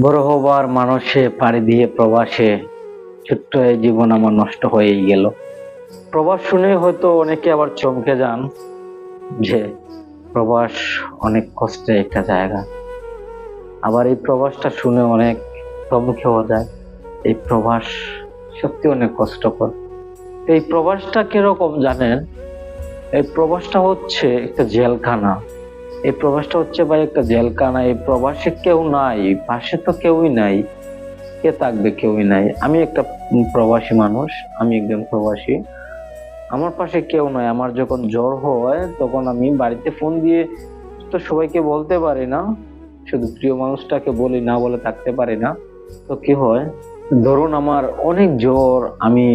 বড় হবার মানুষে পাড়ি দিয়ে প্রবাসে ছোট্ট এই জীবন আমার নষ্ট হয়েই গেল। প্রবাস শুনে হয়তো অনেকে আবার চমকে যান যে প্রবাস অনেক কষ্টের একটা জায়গা। আবার এই প্রবাসটা শুনে অনেক চমকেও যায়। এই প্রবাস সত্যি অনেক কষ্টকর। এই প্রবাসটা কীরকম জানেন? এই প্রবাসটা হচ্ছে একটা জেলখানা। এই প্রবাসটা হচ্ছে ভাই একটা জেলখানা, এই প্রবাসে কেউ নাই পাশে তো কেউই নাই, কে থাকবে কেউই নাই। আমি একটা প্রবাসী মানুষ, আমি একজন প্রবাসী। আমার পাশে কেউ নয় আমার যখন জ্বর হয়, তখন আমি বাড়িতে ফোন দিয়ে তো সবাইকে বলতে পারি না, শুধু প্রিয় মানুষটাকে বলি, না বলে থাকতে পারি না। তো কি হয়, ধরুন আমার অনেক জ্বর, আমি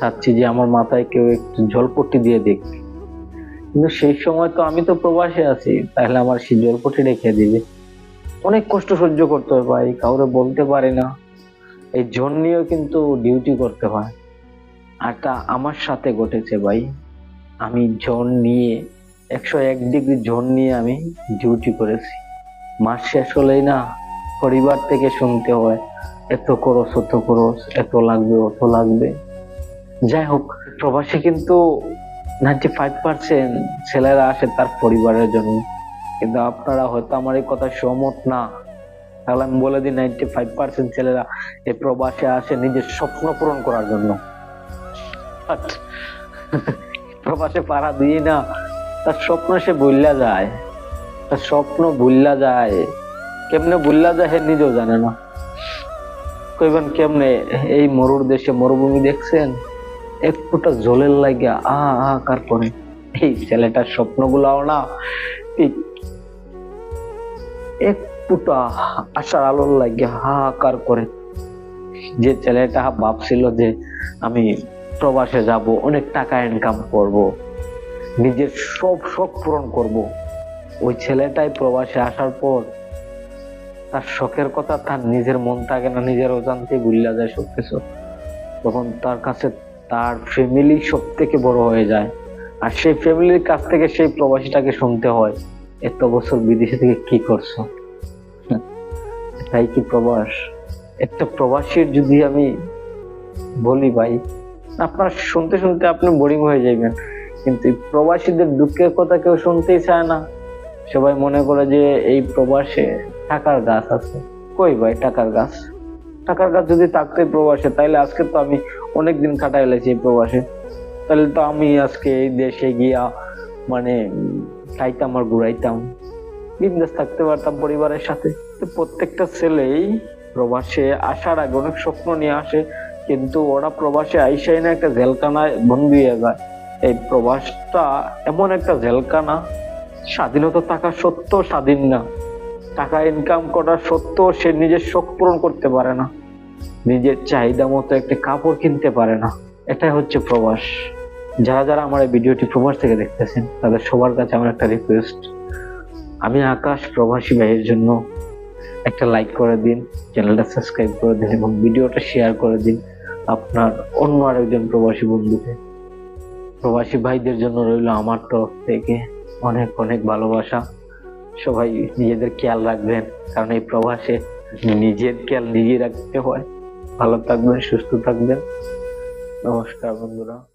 চাচ্ছি যে আমার মাথায় কেউ একটু জলপট্টি দিয়ে দেখ কিন্তু সেই সময় তো আমি তো প্রবাসে আছি, তাহলে আমার সেই জলপট্টি রেখে দিবে। অনেক কষ্ট সহ্য করতে হয় ভাই, কাউরে বলতে পারি না। এই জ্বর নিয়েও কিন্তু ডিউটি করতে হয়। আর তা আমার সাথে ঘটেছে ভাই। আমি জ্বর নিয়ে, একশো এক ডিগ্রি জ্বর নিয়ে আমি ডিউটি করেছি। মাস শেষ হলেই না, পরিবার থেকে শুনতে হয়, এত খরচ অত খরচ, এত লাগবে, অত লাগবে। যাই হোক, প্রবাসী কিন্তু নাইনটি ফাইভ পার্সেন্ট ছেলেরা আসে তার পরিবারের জন্য। কিন্তু আপনারা হয়তো আমার এই কথা সহমত না। তাহলে আমি বলে দিই নাইনটি ফাইভ পার্সেন্ট ছেলেরা এই প্রবাসে আসে নিজের স্বপ্ন পূরণ করার জন্য। প্রবাসে পাড়া দিয়ে না। তার স্বপ্ন সে ভুললা যায়। তার স্বপ্ন ভুললা যায়। কেমনে ভুললা যায় নিজেও জানে না। কইবেন কেমনে এই মরুর দেশে মরুভূমি দেখছেন? এক ফোঁটা জলের লাগিয়া আ আ, কার করে এই ছেলেটার স্বপ্নগুলাও না এক ফুটা আশার আলোর লাগিয়া হাহাকার করে যে ছেলেটা ভাবছিল যে আমি প্রবাসে যাব, অনেক টাকা ইনকাম করব, নিজের সব শখ পূরণ করব, ওই ছেলেটাই প্রবাসে আসার পর তার শখের কথা তার নিজের মন থাকে না, নিজের অজান্তে ভুলিয়া যায় সবকিছু। তখন তার কাছে তার ফ্যামিলি সব থেকে বড় হয়ে যায়। আর সেই ফ্যামিলির কাছ থেকে সেই প্রবাসীটাকে শুনতে হয়, এত বছর বিদেশে থেকে কি করছ? তাই কি প্রবাস? একটা প্রবাসীর যদি আমি বলি ভাই, আপনার শুনতে শুনতে আপনি বোরিং হয়ে যাবেন কিন্তু প্রবাসীদের দুঃখের কথা কেউ শুনতেই চায় না। সবাই মনে করে যে এই প্রবাসে টাকার গাছ আছে। কই ভাই, টাকার গাছ? টাকার গাছ যদি থাকতে প্রবাসে, তাইলে আজকে তো আমি অনেক দিন কাটাই এই প্রবাসে। তাহলে তো আমি আজকে এই দেশে গিয়া মানে খাইতাম আর ঘুরাইতাম। বিন্দাস থাকতে পারতাম পরিবারের সাথে। তো প্রত্যেকটা ছেলেই প্রবাসে আসার আগে অনেক স্বপ্ন নিয়ে আসে, কিন্তু ওরা প্রবাসে আইসাই না একটা জেলখানায় বন্দি হয়ে যায়। এই প্রবাসটা এমন একটা জেলখানা, স্বাধীনতা থাকা সত্ত্বেও স্বাধীন না। টাকা ইনকাম করা সত্ত্বেও সে নিজের শোক পূরণ করতে পারে না। নিজের চাহিদা মতো একটা কাপড় কিনতে পারে না। এটাই হচ্ছে প্রবাস। যারা যারা আমার এই ভিডিওটি প্রবাস থেকে দেখতেছেন, তাদের সবার কাছে আমার একটা রিকোয়েস্ট আমি আকাশ প্রবাসী ভাইয়ের জন্য একটা লাইক করে দিন চ্যানেলটা সাবস্ক্রাইব করে দিন এবং ভিডিওটা শেয়ার করে দিন আপনার অন্য আরেকজন প্রবাসী বন্ধুকে। প্রবাসী ভাইদের জন্য রইল আমার তরফ থেকে অনেক অনেক ভালোবাসা। সবাই নিজেদের খেয়াল রাখবেন, কারণ এই প্রবাসে নিজের খেয়াল নিজে রাখতে হয়। ভালো থাকবেন, সুস্থ থাকবেন। নমস্কার বন্ধুরা।